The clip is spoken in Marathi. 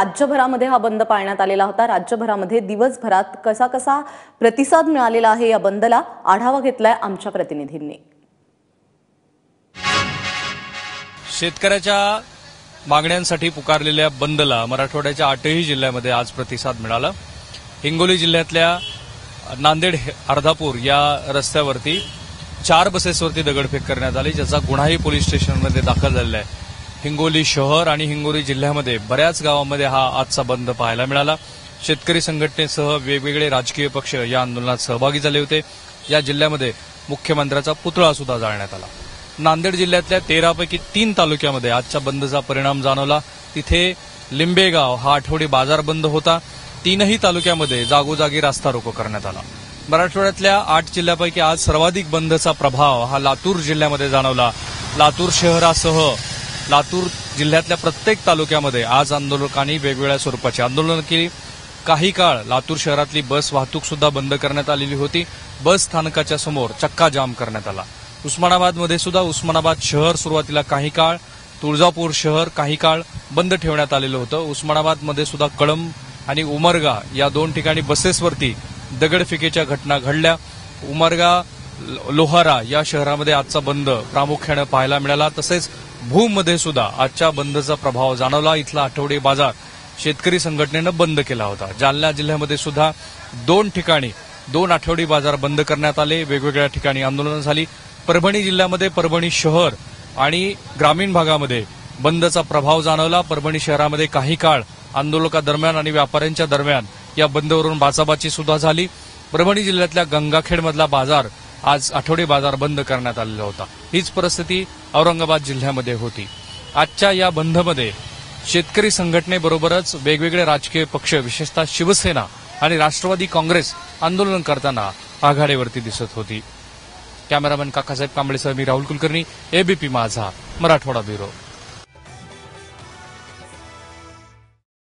राज्यभरामध्ये हा बंद पाळण्यात आलेला होता. राज्यभरामध्ये दिवसभरात कसा कसा प्रतिसाद मिळालेला आहे या बंदला आढावा घेतलाय आमच्या प्रतिनिधींनी. शेतकऱ्याच्या मागण्यांसाठी पुकारलेल्या बंदला मराठवाड्याच्या आठही जिल्ह्यामध्ये आज प्रतिसाद मिळाला. हिंगोली जिल्ह्यातल्या नांदेड हे- अर्धापूर या रस्त्यावरती चार बसेसवरती दगडफेक करण्यात आली ज्याचा गुन्हाही पोलीस स्टेशनमध्ये दाखल झालेला आहे. हिंगोली शहर आणि हिंगोली जिल्ह्यामध्ये बऱ्याच गावांमध्ये हा आजचा बंद पाहायला मिळाला. शेतकरी संघटनेसह वेगवेगळे राजकीय पक्ष या आंदोलनात सहभागी झाले होते. या जिल्ह्यामध्ये मुख्यमंत्र्याचा पुतळा सुद्धा जाळण्यात आला. नांदेड जिल्ह्यातल्या तेरापैकी तीन तालुक्यामध्ये आजच्या बंदचा परिणाम जाणवला. तिथे लिंबेगाव हा आठवडी बाजार बंद होता. तीनही तालुक्यामध्ये जागोजागी रास्ता रोको करण्यात आला. मराठवाड्यातल्या आठ जिल्ह्यापैकी आज सर्वाधिक बंदचा प्रभाव हा लातूर जिल्ह्यामध्ये जाणवला. लातूर शहरासह लातूर जिल्ह्यातल्या प्रत्येक तालुक्यामध्ये आज आंदोलकांनी वेगवेगळ्या स्वरूपाची आंदोलनं केली. काही काळ लातूर शहरातली बस वाहतूक सुद्धा बंद करण्यात आलेली होती. बस स्थानकाच्या समोर चक्का जाम करण्यात आला. उस्मानाबादमध्ये सुद्धा उस्मानाबाद शहर सुरुवातीला काही काळ तुळजापूर शहर काही काळ बंद ठेवण्यात आलेलं होतं. उस्मानाबादमध्ये सुद्धा कळंब आणि उमरगा या दोन ठिकाणी बसेसवरती दगडफेकीच्या घटना घडल्या. उमरगा लोहारा या शहरामध्ये आजचा बंद प्रामुख्यानं पाहायला मिळाला. तसेच भूममध्ये सुद्धा आजच्या बंदचा प्रभाव जाणवला. इथला आठवडे बाजार शेतकरी संघटनेनं बंद केला होता. जालना जिल्ह्यामध्ये सुद्धा दोन ठिकाणी दोन आठवडी बाजार बंद करण्यात आले. वेगवेगळ्या ठिकाणी आंदोलनं झाली. परभणी जिल्ह्यामध्ये परभणी शहर आणि ग्रामीण भागामध्ये बंदचा प्रभाव जाणवला. परभणी शहरामध्ये काही काळ आंदोलकादरम्यान आणि व्यापाऱ्यांच्या दरम्यान या बंदवरून बाचाबाची सुद्धा झाली. परभणी जिल्ह्यातल्या गंगाखेडमधला बाजार आज आठवडे बाजार बंद करण्यात आलेला होता. हीच परिस्थिती औरंगाबाद जिल्ह्यामध्ये होती. आजच्या या बंदमध्ये शेतकरी संघटनेबरोबरच वेगवेगळे राजकीय पक्ष विशेषतः शिवसेना आणि राष्ट्रवादी काँग्रेस आंदोलन करताना आघाडीवरती दिसत होती. कॅमेरामॅन काकासाहेब कांबळेसह मी राहुल कुलकर्णी एबीपी माझा मराठवाडा ब्युरो.